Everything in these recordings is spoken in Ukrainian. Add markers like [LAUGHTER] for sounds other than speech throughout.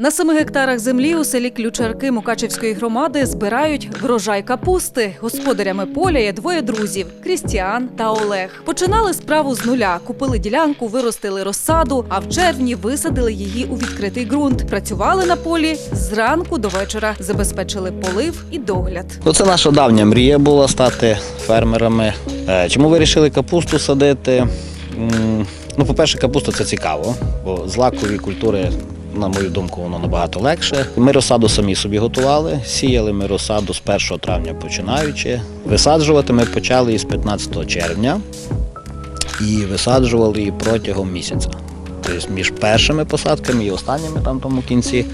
На семи гектарах землі у селі Ключарки Мукачевської громади збирають врожай капусти. Господарями поля є двоє друзів Крістіан та Олег. Починали справу з нуля. Купили ділянку, виростили розсаду, а в червні висадили її у відкритий ґрунт. Працювали на полі зранку до вечора, забезпечили полив і догляд. Ну, це наша давня мрія була стати фермерами. Е, Чому вирішили капусту садити? Ну, по-перше, капуста це цікаво, бо злакові культури, на мою думку, воно набагато легше. Ми розсаду самі собі готували. Сіяли ми розсаду з 1 травня починаючи. Висаджувати ми почали із 15 червня і висаджували її протягом місяця. Тобто між першими посадками і останніми там тому кінці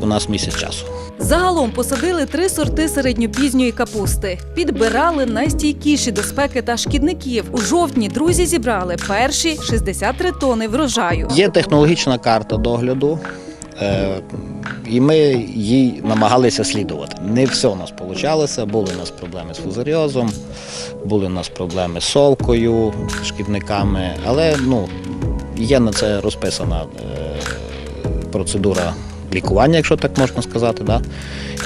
у нас місяць часу. Загалом посадили три сорти середньопізньої капусти. Підбирали найстійкіші до спеки та шкідників. У жовтні друзі зібрали перші 63 тони врожаю. Є технологічна карта догляду, е, і ми їй намагалися слідувати. Не все у нас вийшло. Були у нас проблеми з фузаріозом, були у нас проблеми з совкою, шкідниками, але ну, є на це розписана е, процедура лікування, якщо так можна сказати. Да?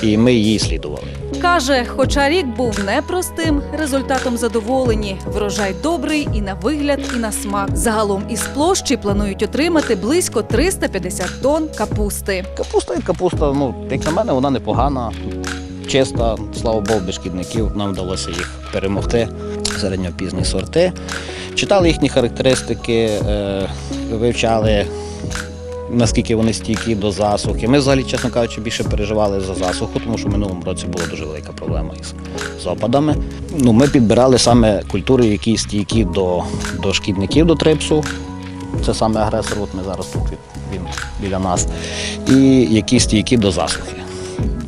І ми її слідували. Каже, хоча рік був непростим, результатом задоволені. Врожай добрий і на вигляд, і на смак. Загалом із площі планують отримати близько 350 тонн капусти. Капуста і капуста, ну, як на мене, вона непогана, чиста, слава Богу, без шкідників. Нам вдалося їх перемогти. Середньопізні сорти. Читали їхні характеристики, е, вивчали, наскільки вони стійкі до засухи. Ми взагалі, чесно кажучи, більше переживали за засуху, тому що в минулому році була дуже велика проблема із опадами. Ну, ми підбирали саме культури, які стійкі до, до шкідників, до трипсу. Це саме агресор, от ми зараз тут він біля нас, і які стійкі до засухи.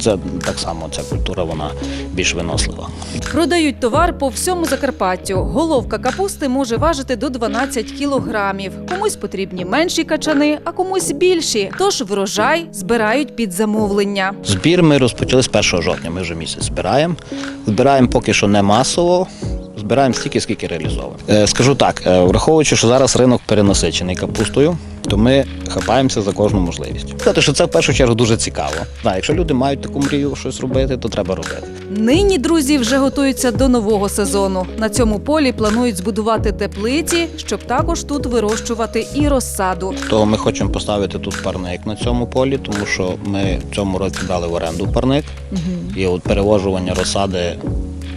Це так само ця культура, вона більш винослива. Продають товар по всьому Закарпаттю. Головка капусти може важити до 12 кілограмів. Комусь потрібні менші качани, а комусь більші. Тож врожай збирають під замовлення. Збір ми розпочали з 1 жовтня. Ми вже місяць збираємо. Збираємо поки що не масово. Збираємо стільки, скільки реалізовуємо. Е, скажу так, е, враховуючи, що зараз ринок перенасичений капустою, то ми хапаємося за кожну можливість. Сказати, що це в першу чергу дуже цікаво. Да, якщо люди мають таку мрію щось робити, то треба робити. Нині друзі вже готуються до нового сезону. На цьому полі планують збудувати теплиці, щоб також тут вирощувати і розсаду. То ми хочемо поставити тут парник на цьому полі, тому що ми в цьому році дали в оренду парник. І от перевожування розсади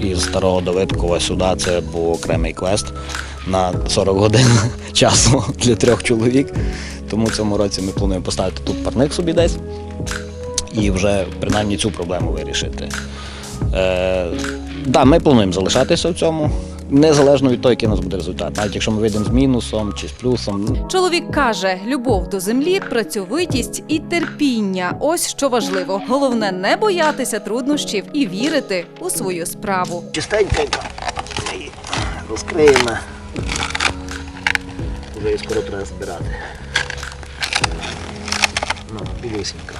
із старого Давидкова сюди це був окремий квест на 40 годин [LAUGHS] часу для трьох чоловік. Тому цьому році ми плануємо поставити тут парник собі десь і вже принаймні цю проблему вирішити. Е, да, ми плануємо залишатися в цьому, незалежно від того, який у нас буде результат. Навіть якщо ми вийдемо з мінусом чи з плюсом, Чоловік каже: любов до землі, працьовитість і терпіння. Ось що важливо. Головне не боятися труднощів і вірити у свою справу. чистенька і розкриємо. Вже і скоро треба збирати. Ну, білюсінька.